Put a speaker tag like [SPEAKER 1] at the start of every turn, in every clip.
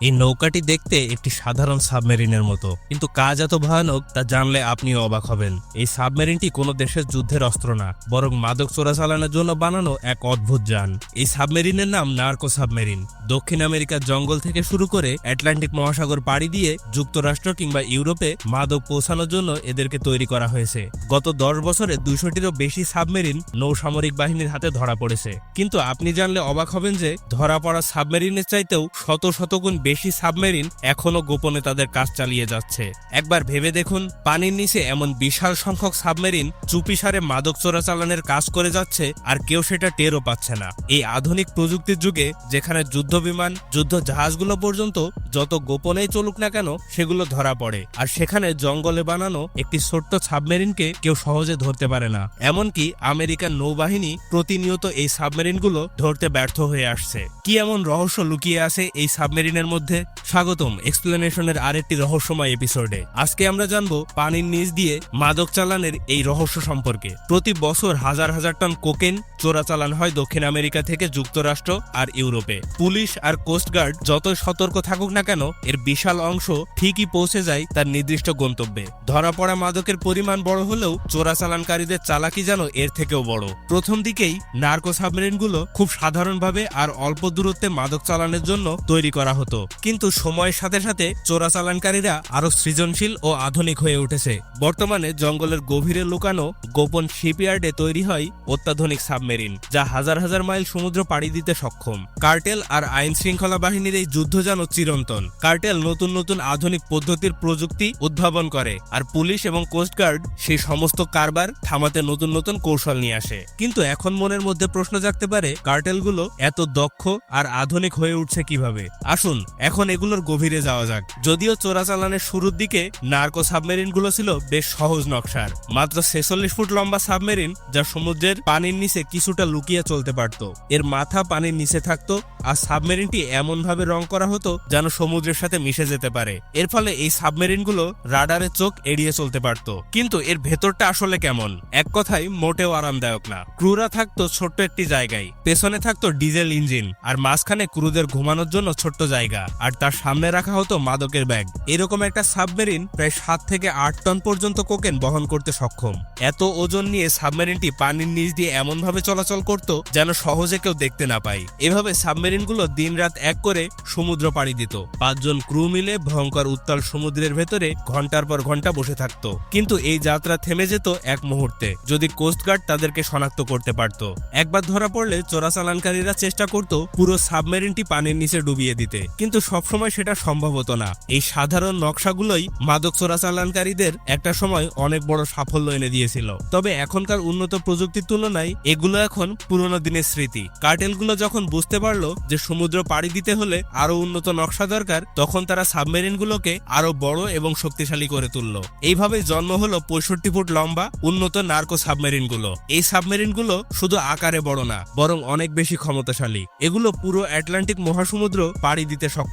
[SPEAKER 1] এই নৌকাটি দেখতে একটি সাধারণ সাবমেরিনের মতো। কিন্তু কাজ এত ভয়ানক, তা জানলে আপনিও অবাক হবেন। এই সাবমেরিনটি কোনো দেশের যুদ্ধের অস্ত্র না, বরং মাদক চোরাচালানোর জন্য বানানো এক অদ্ভুত যান। এই সাবমেরিনের নাম নার্কো সাবমেরিন। দক্ষিণ আমেরিকার জঙ্গল থেকে শুরু করে আটলান্টিক মহাসাগর পাড়ি দিয়ে যুক্তরাষ্ট্র কিংবা ইউরোপে মাদক পৌঁছানোর জন্য এদেরকে তৈরি করা হয়েছে। গত দশ বছরে দুইশোটিরও বেশি সাবমেরিন নৌসামরিক বাহিনীর হাতে ধরা পড়েছে। কিন্তু আপনি জানলে অবাক হবেন যে ধরা পড়া সাবমেরিনের চাইতেও শত শতগুণ বেশি সাবমেরিন এখনও গোপনে তাদের কাজ চালিয়ে যাচ্ছে। একবার ভেবে দেখুন, পানির নিচে এমন বিশাল সংখ্যক সাবমেরিন চুপিসারে মাদক চোরাচালানের কাজ করে যাচ্ছে আর কেউ সেটা টেরও পাচ্ছে না। এই আধুনিক প্রযুক্তির যুগে যেখানে যুদ্ধ বিমান, যুদ্ধ জাহাজগুলো পর্যন্ত যত গোপনেই চলুক না কেন, সেগুলো ধরা পড়ে। আর সেখানে জঙ্গলে বানানো একটি ছোট্ট সাবমেরিনকে কেউ সহজে ধরতে পারে না। এমনকি আমেরিকান নৌবাহিনী প্রতিনিয়ত এই সাবমেরিনগুলো ধরতে ব্যর্থ হয়ে আসছে। কি এমন রহস্য লুকিয়ে আছে এই সাবমেরিনের মধ্যে? স্বাগতম এক্সপ্লেনেশনের আরেকটি রহস্যময় এপিসোডে। আজকে আমরা জানব পানির নিচ দিয়ে মাদক চালানের এই রহস্য সম্পর্কে। প্রতি বছর হাজার হাজার টন কোকেন চোরাচালান হয় দক্ষিণ আমেরিকা থেকে যুক্তরাষ্ট্র আর ইউরোপে। পুলিশ আর কোস্টগার্ড যতই সতর্ক থাকুক না কেন, এর বিশাল অংশ ঠিকই পৌঁছে যায় তার নির্দিষ্ট গন্তব্যে। ধরা পড়া মাদকের পরিমাণ বড় হলেও চোরাচালানকারীদের চালাকি যেন এর থেকেও বড়। প্রথম দিকেই নার্কো সাবমেরিনগুলো খুব সাধারণভাবে আর অল্প দূরত্বে মাদক চালানের জন্য তৈরি করা হতো। কিন্তু সময়ের সাথে সাথে চোরাচালানকারীরা আরও সৃজনশীল ও আধুনিক হয়ে উঠেছে। বর্তমানে জঙ্গলের গভীরে লুকানো গোপন শিপইয়ার্ডে তৈরি হয় অত্যাধুনিক সাবমেরিন, যা হাজার হাজার মাইল সমুদ্র পাড়ি দিতে সক্ষম। কার্টেল আর আইন শৃঙ্খলা বাহিনীর এই যুদ্ধ যেন চিরন্তন। কার্টেল নতুন নতুন আধুনিক পদ্ধতির প্রযুক্তি উদ্ভাবন করে আর পুলিশ এবং কোস্টগার্ড সেই সমস্ত কারবার থামাতে নতুন নতুন কৌশল নিয়ে আসে। কিন্তু এখন মনের মধ্যে প্রশ্ন জাগতে পারে, কার্টেলগুলো এত দক্ষ আর আধুনিক হয়ে উঠছে কীভাবে? আসুন এখন এগুলোর গভীরে যাওয়া যাক। যদিও চোরাচালানের শুরুর দিকে নার্কো সাবমেরিনগুলো ছিল বেশ সহজ নকশার। মাত্র ছেচল্লিশ ফুট লম্বা সাবমেরিন যা সমুদ্রের পানির নিচে কিছুটা লুকিয়ে চলতে পারত। এর মাথা পানির নিচে থাকতো আর সাবমেরিনটি এমন ভাবে রং করা হতো যেন সমুদ্রের সাথে মিশে যেতে পারে। এর ফলে এই সাবমেরিনগুলো রাডারের চোখ এড়িয়ে চলতে পারত। কিন্তু এর ভেতরটা আসলে কেমন? এক কথায় মোটেও আরামদায়ক না। ক্রুরা থাকতো ছোট্ট একটি জায়গায়, পেছনে থাকতো ডিজেল ইঞ্জিন, আর মাঝখানে ক্রুদের ঘুমানোর জন্য ছোট্ট জায়গা। আর তার সামনে রাখা হতো মাদকের ব্যাগ। এরকম একটা সাবমেরিন প্রায় সাত থেকে আট টন পর্যন্ত কোকেন বহন করতে সক্ষম। এত ওজন নিয়ে সাবমেরিনটি পানির নিচ দিয়ে এমন ভাবে চলাচল করত যেন সহজে কেউ দেখতে না পায়। এভাবে সাবমেরিনগুলো দিনরাত এক করে সমুদ্র পাড়ি দিত। পাঁচজন ক্রু মিলে ভয়ঙ্কর উত্তাল সমুদ্রের ভেতরে ঘণ্টার পর ঘণ্টা বসে থাকত। কিন্তু এই যাত্রা থেমে যেত এক মুহূর্তে, যদি কোস্টগার্ড তাদেরকে শনাক্ত করতে পারত। একবার ধরা পড়লে চোরাচালানকারীরা চেষ্টা করত পুরো সাবমেরিনটি পানির নিচে ডুবিয়ে দিতে। কিন্তু সবসময় সেটা সম্ভব হতো না। এই সাধারণ নকশাগুলোই মাদক চোরাচালানকারীদের একটা সময় অনেক বড় সাফল্য এনে দিয়েছিল। তবে এখনকার উন্নত প্রযুক্তির তুলনায় এগুলো এখন পুরনো দিনের স্মৃতি। কার্টেলগুলো যখন বুঝতে পারল যে সমুদ্র পাড়ি দিতে হলে আরও উন্নত নকশা দরকার, তখন তারা সাবমেরিনগুলোকে আরও বড় এবং শক্তিশালী করে তুলল। এইভাবে জন্ম হলো পঁয়ষট্টি ফুট লম্বা, উন্নত নার্কো সাবমেরিনগুলো। এই সাবমেরিনগুলো শুধু আকারে বড় না, বরং অনেক বেশি ক্ষমতাশালী। এগুলো পুরো আটলান্টিক মহাসমুদ্র পাড়ি দিতে সক্ষম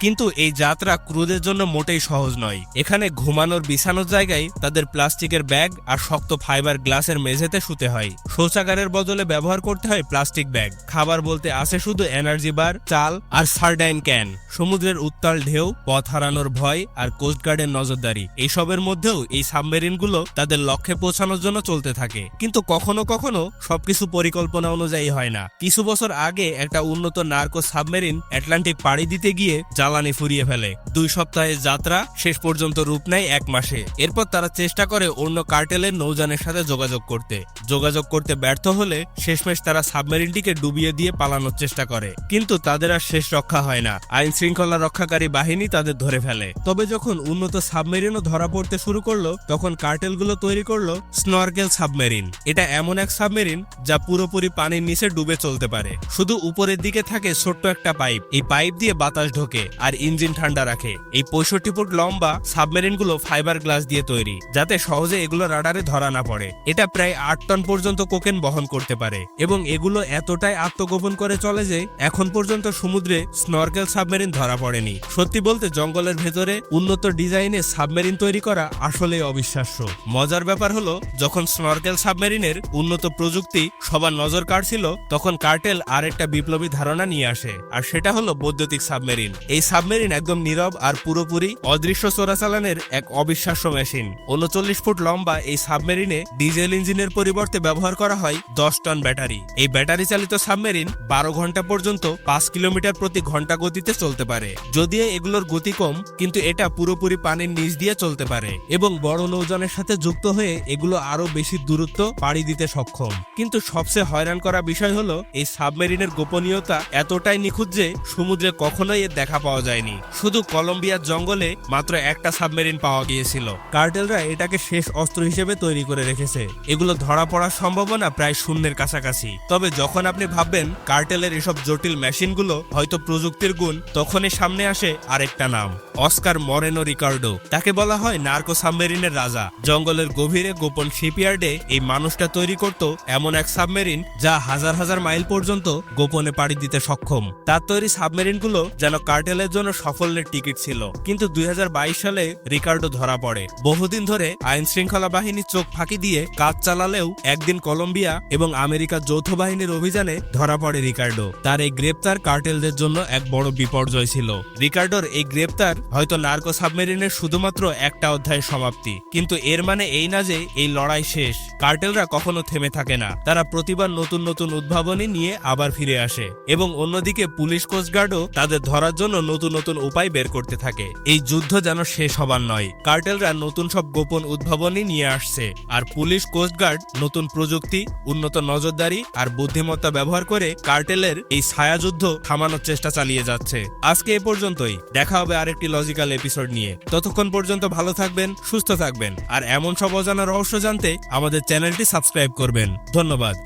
[SPEAKER 1] কিন্তু এই যাত্রা ক্রুদের জন্য মোটেই সহজ নয়। এখানে ঘুমানোর বিছানোর জায়গায় তাদের প্লাস্টিকের ব্যাগ আর শক্ত ফাইবার গ্লাসের মেঝেতে শুতে হয়। শৌচাগারের বদলে ব্যবহার করতে হয় প্লাস্টিক ব্যাগ। খাবার বলতে আসে শুধু এনার্জি বার, চাল আর সার্ডাইন ক্যান। সমুদ্রের উত্তাল ঢেউ, পথ হারানোর ভয় আর কোস্টগার্ডের নজরদারি। এইসবের মধ্যেও এই সাবমেরিনগুলো তাদের লক্ষ্যে পৌঁছানোর জন্য চলতে থাকে। কিন্তু কখনো কখনো সবকিছু পরিকল্পনা অনুযায়ী হয় না। কিছু বছর আগে একটা উন্নত নার্কো সাবমেরিন অ্যাটলান্টিক পাড়ি দিতে গিয়ে জ্বালানি ফুরিয়ে ফেলে। দুই সপ্তাহের যাত্রা শেষ পর্যন্ত রূপ নেয় এক মাসে। এরপর তারা চেষ্টা করে অন্য কার্টেলের নৌযানের সাথে যোগাযোগ করতে। যোগাযোগ করতে ব্যর্থ হলে শেষমেশ তারা সাবমেরিনটিকে ডুবিয়ে দিয়ে পালানোর চেষ্টা করে। কিন্তু তাদের আর শেষ রক্ষা হয় না। আইন শৃঙ্খলা রক্ষাকারী বাহিনী তাদের ধরে ফেলে। তবে যখন উন্নত সাবমেরিনও ধরা পড়তে শুরু করল, তখন কার্টেলগুলো তৈরি করল স্নরকেল সাবমেরিন। এটা এমন এক সাবমেরিন যা পুরোপুরি পানির নিচে ডুবে চলতে পারে। শুধু উপরের দিকে থাকে ছোট্ট একটা পাইপ। এই পাইপ দিয়ে বাতাস ঢোকে আর ইঞ্জিন ঠান্ডা রাখে। এই পঁয়ষট্টি ফুট লম্বা সাবমেরিনগুলো ফাইবার গ্লাস দিয়ে তৈরি, যাতে সহজে এগুলো রাডারে ধরা না পড়ে। এটা প্রায় আট টন পর্যন্ত কোকেন বহন করতে পারে এবং এগুলো এতটাই আত্মগোপন করে চলে যে এখন পর্যন্ত সমুদ্রে স্নরকেল সাবমেরিন ধরা পড়েনি। সত্যি বলতে জঙ্গলের ভেতরে উন্নত ডিজাইনে সাবমেরিন তৈরি করা আসলে অবিশ্বাস্য। মজার ব্যাপার হলো, যখন স্নরকেল সাবমেরিনের উন্নত প্রযুক্তি সবার নজর কাড়ছিল, তখন কার্টেল আরেকটা বিপ্লবী ধারণা নিয়ে আসে, আর সেটা হলো বৈদ্যুতিক সাবমেরিন। এই সাবমেরিন একদম নীরব আর পুরোপুরি অদৃশ্য চোরাচালানের এক অবিশ্বাস্য মেশিন। উনচল্লিশ ফুট লম্বা এই সাবমেরিনে ডিজেল ইঞ্জিনের পরিবর্তে ব্যবহার করা হয় দশ টন ব্যাটারি। এই ব্যাটারি চালিত সাবমেরিন বারো ঘণ্টা পর্যন্ত পাঁচ কিলোমিটার প্রতি ঘণ্টা গতিতে চলতে পারে। যদিও এগুলোর গতি কম, কিন্তু এটা পুরোপুরি পানির নিচ দিয়ে চলতে পারে এবং বড় নৌযানের সাথে যুক্ত হয়ে এগুলো আরও বেশি দূরত্ব পাড়ি দিতে সক্ষম। কিন্তু সবচেয়ে হয়রান করা বিষয় হলো, এই সাবমেরিনের গোপনীয়তা এতটাই নিখুঁত যে সমুদ্রে কখনোই এর দেখা পাওয়া যায়নি। শুধু কলম্বিয়ার জঙ্গলে মাত্র একটা সাবমেরিন পাওয়া গিয়েছিল। কার্টেলরা এটাকে শেষ অস্ত্র হিসেবে তৈরি করে রেখেছে। এগুলো ধরা পড়ার সম্ভাবনা প্রায় শূন্যের কাছাকাছি। তবে যখন আপনি ভাববেন কার্টেলের এসব জটিল মেশিনগুলো হয়তো প্রযুক্তির গুণ, তখনই সামনে আসে আরেকটা নাম, অস্কার মরেনো রিকার্ডো। তাকে বলা হয় নার্কো সাবমেরিনের রাজা। জঙ্গলের গভীরে গোপন শিপইয়ার্ডে এই মানুষটা তৈরি করত এমন এক সাবমেরিন যা হাজার হাজার মাইল পর্যন্ত গোপনে পাড়ি দিতে সক্ষম। তার তৈরি সাবমেরিনগুলো যেন কার্টেলের জন্য সাফল্যের টিকিট ছিল। কিন্তু দুই হাজার বাইশ সালে রিকার্ডো ধরা পড়ে। বহুদিন ধরে আইন শৃঙ্খলা বাহিনী চোখ ফাঁকি দিয়ে কাজ চালালেও একদিন কলম্বিয়া এবং আমেরিকার যৌথ বাহিনীর অভিযানে ধরা পড়ে রিকার্ডো। তার এই গ্রেপ্তার কার্টেলদের জন্য এক বড় বিপর্যয় ছিল। রিকার্ডোর এই গ্রেপ্তার হয়তো নার্কো সাবমেরিনের শুধুমাত্র একটা অধ্যায়ের সমাপ্তি। কিন্তু এর মানে এই না যে এই লড়াই শেষ। কার্টেলরা কখনো থেমে থাকে না। তারা প্রতিবার নতুন নতুন উদ্ভাবনী নিয়ে আবার ফিরে আসে। এবং অন্যদিকে পুলিশ কোস্টগার্ডও তাদের ধরার জন্য নতুন নতুন উপায় বের করতে থাকে। এই যুদ্ধ যেন শেষ হবার নয়। কার্টেলরা নতুন সব গোপন উদ্ভাবনী নিয়ে আসছে। আর পুলিশ কোস্টগার্ড নতুন প্রযুক্তি, উন্নত নজরদারি আর বুদ্ধিমত্তা ব্যবহার করে কার্টেলের এই ছায়াযুদ্ধ থামানোর চেষ্টা চালিয়ে যাচ্ছে। আজকে এ পর্যন্তই। দেখা হবে আরেকটি লজিক্যাল এপিসোড নিয়ে। ততক্ষণ পর্যন্ত ভালো থাকবেন, সুস্থ থাকবেন। আর এমন সব অজানা রহস্য জানতে আমাদের চ্যানেলটি সাবস্ক্রাইব করবেন। ধন্যবাদ।